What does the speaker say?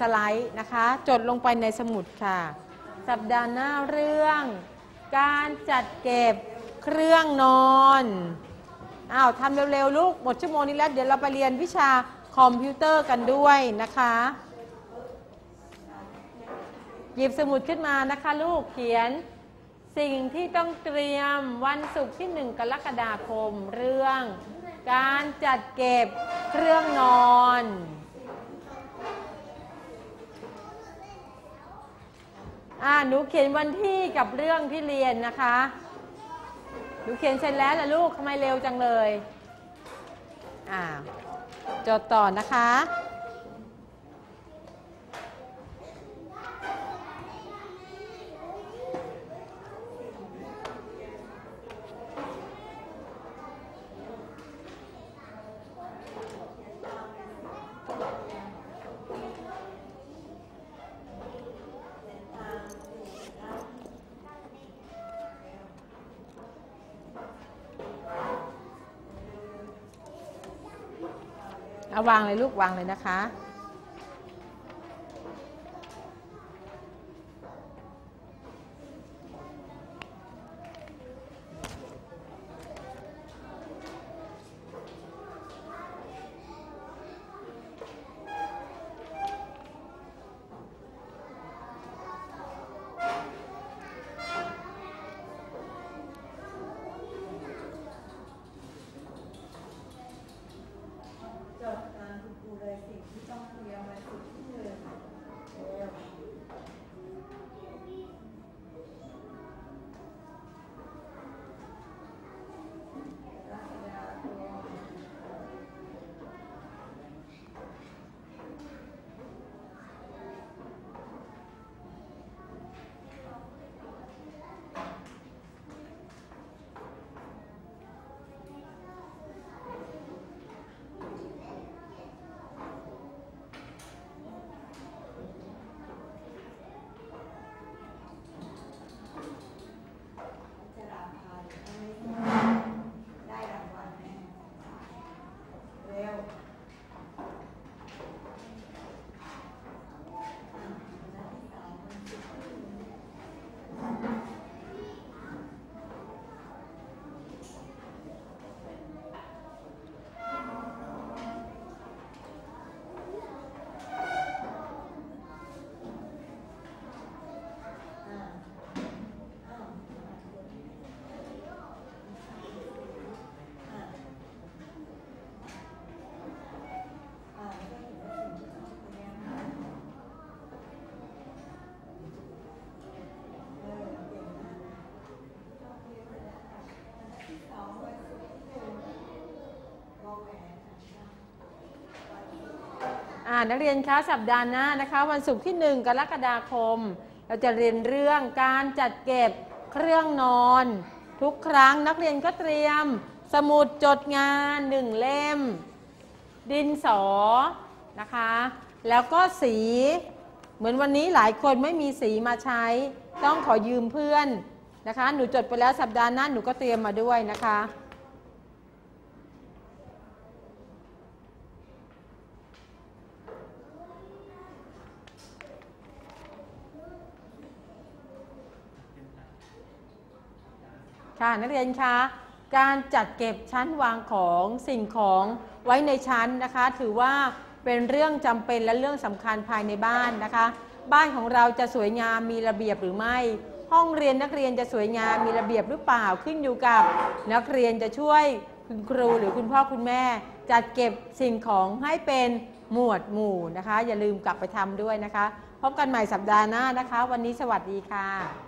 สไลด์นะคะ จดลงไปในสมุดค่ะ สัปดาห์หน้าเรื่อง การจัดเก็บเครื่องนอนอ้าวทำเร็วๆ ลูก หมดชั่วโมงนี้แล้ว เดี๋ยวเราไปเรียนวิชาคอมพิวเตอร์กันด้วยนะคะ หยิบสมุดขึ้นมานะคะลูกเขียน สิ่งที่ต้องเตรียมวันศุกร์ที่ 1 กรกฎาคมเรื่อง การจัดเก็บเครื่องนอน อ่าหนูเขียนวันที่กับเรื่องที่เรียนนะคะ หนูเขียนเสร็จแล้วล่ะลูกทำไมเร็วจังเลย อ่าจดต่อนะคะ เอาวางเลยลูกวางเลยนะคะ นักเรียนคะสัปดาห์หน้านะคะ วันศุกร์ที่ 1 กรกฎาคม เราจะเรียนเรื่องการจัดเก็บเครื่องนอน ทุกครั้งนักเรียนก็เตรียม สมุดจดงานหนึ่งเล่ม ดินสอนะคะ แล้วก็สี เหมือนวันนี้หลายคนไม่มีสีมาใช้ ต้องขอยืมเพื่อนนะคะ หนูจดไปแล้วสัปดาห์หน้าหนูก็เตรียมมาด้วยนะคะ ค่ะนักเรียนคะการจัดเก็บชั้นวางของสิ่งของไว้ในชั้นนะคะ ถือว่าเป็นเรื่องจำเป็นและเรื่องสำคัญภายในบ้านนะคะ บ้านของเราจะสวยงามมีระเบียบหรือไม่ ห้องเรียนนักเรียนจะสวยงามมีระเบียบหรือเปล่าขึ้นอยู่กับ นักเรียนจะช่วยคุณครูหรือคุณพ่อคุณแม่ จัดเก็บสิ่งของให้เป็นหมวดหมู่นะคะ อย่าลืมกลับไปทำด้วยนะคะ พบกันใหม่สัปดาห์หน้านะคะ วันนี้สวัสดีค่ะ